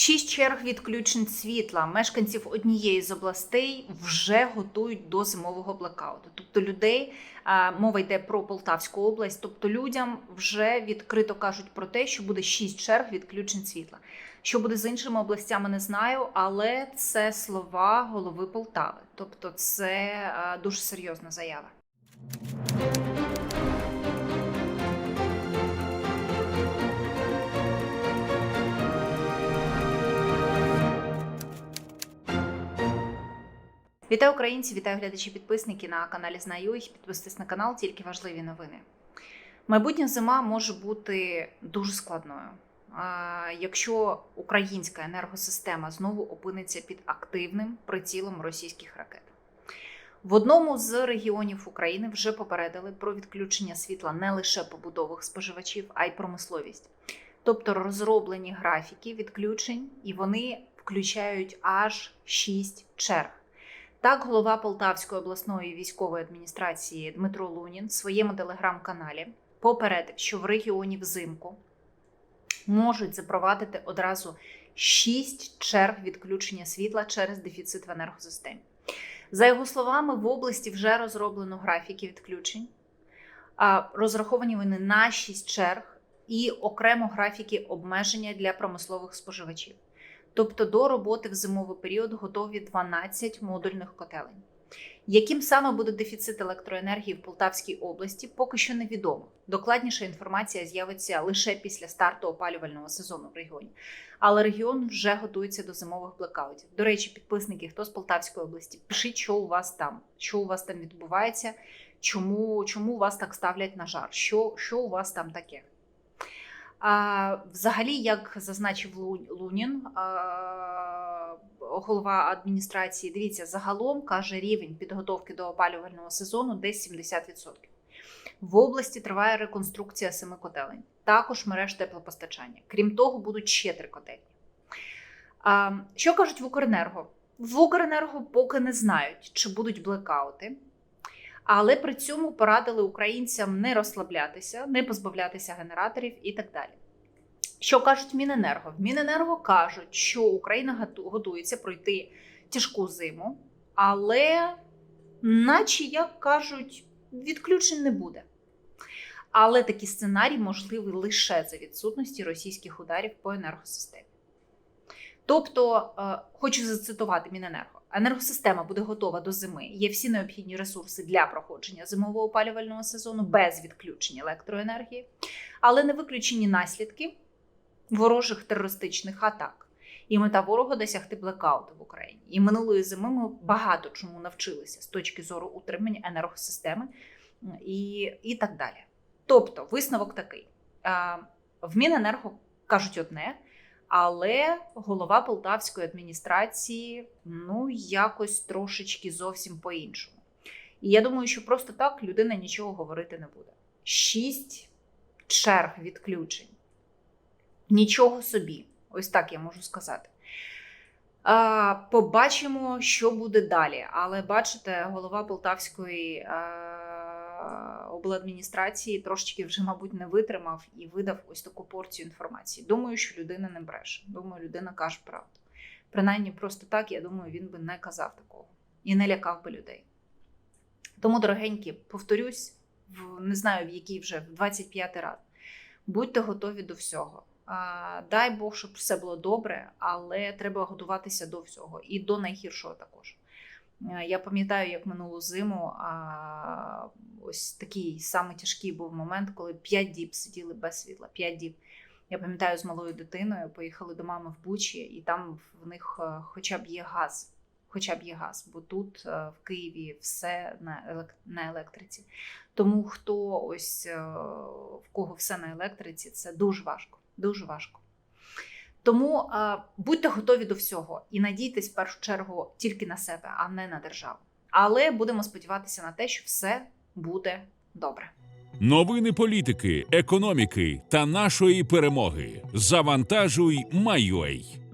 Шість черг відключень світла мешканців однієї з областей вже готують до зимового блекауту. Тобто людей мова йде про Полтавську область. Тобто людям вже відкрито кажуть про те, що буде шість черг відключень світла. Що буде з іншими областями, не знаю, але це слова голови Полтави. Тобто, це дуже серйозна заява. Вітаю українці, вітаю глядачі підписники на каналі Знаю їх. Підписуйтесь на канал, тільки важливі новини. Майбутня зима може бути дуже складною. Якщо українська енергосистема знову опиниться під активним прицілом російських ракет. В одному з регіонів України вже попередили про відключення світла не лише побудових споживачів, а й промисловість. Тобто розроблені графіки відключень, і вони включають аж 6 черг. Так, голова Полтавської обласної військової адміністрації Дмитро Лунін в своєму телеграм-каналі попередив, що в регіоні взимку можуть запровадити одразу 6 черг відключення світла через дефіцит в енергосистемі. За його словами, в області вже розроблено графіки відключень, а розраховані вони на 6 черг і окремо графіки обмеження для промислових споживачів. Тобто до роботи в зимовий період готові 12 модульних котелень. Яким саме буде дефіцит електроенергії в Полтавській області, поки що невідомо. Докладніша інформація з'явиться лише після старту опалювального сезону в регіоні. Але регіон вже готується до зимових блекаутів. До речі, підписники, хто з Полтавської області, пишіть, що у вас там, що у вас там відбувається, чому, чому вас так ставлять на жар, що, що у вас там таке. А, взагалі, як зазначив Лунін, голова адміністрації, дивіться, загалом каже рівень підготовки до опалювального сезону десь 70%. В області триває реконструкція семи котелень, також мереж теплопостачання. Крім того, будуть ще три котельні. А, що кажуть в Укренерго? В Укренерго поки не знають, чи будуть блекаути. Але при цьому порадили українцям не розслаблятися, не позбавлятися генераторів і так далі. Що кажуть Міненерго? Міненерго кажуть, що Україна готується пройти тяжку зиму, але, наче як кажуть, відключень не буде. Але такий сценарій можливий лише за відсутності російських ударів по енергосистемі. Тобто, е, хочу зацитувати Міненерго. Енергосистема буде готова до зими. Є всі необхідні ресурси для проходження зимового опалювального сезону без відключення електроенергії, але не виключені наслідки ворожих терористичних атак. І мета ворога досягти блекауту в Україні. І минулої зими ми багато чому навчилися з точки зору утримання енергосистеми і, і так далі. Тобто, висновок такий: в Міненерго кажуть одне, але голова полтавської адміністрації ну якось трошечки зовсім по-іншому. І я думаю, що просто так людина нічого говорити не буде. Шість черг відключень. Нічого собі, ось так я можу сказати. Побачимо, що буде далі. Але бачите, голова Полтавської обладміністрації трошечки вже, мабуть, не витримав і видав ось таку порцію інформації. Думаю, що людина не бреше. Думаю, людина каже правду. Принаймні, просто так, я думаю, він би не казав такого і не лякав би людей. Тому, дорогенькі, повторюсь, в не знаю в який вже в 25 раз. Будьте готові до всього. А, Дай Бог, щоб все було добре, але треба готуватися до всього і до найгіршого також. Е, Я пам'ятаю, як минулу зиму а, ось такий самий тяжкий був момент, коли 5 діб сиділи без світла. 5 діб. Я пам'ятаю з малою дитиною, поїхали до мами в Бучі, і там в них е, хоча б є газ. Хоча б є газ, бо тут е, в Києві все на електриці. Тому хто ось е, в кого все на електриці, це дуже важко. Дуже важко. Тому будьте готові до всього і надійтесь в першу чергу тільки на себе, а не на державу. Але будемо сподіватися на те, що все буде добре. Новини політики, економіки та нашої перемоги. Завантажуй, Майой.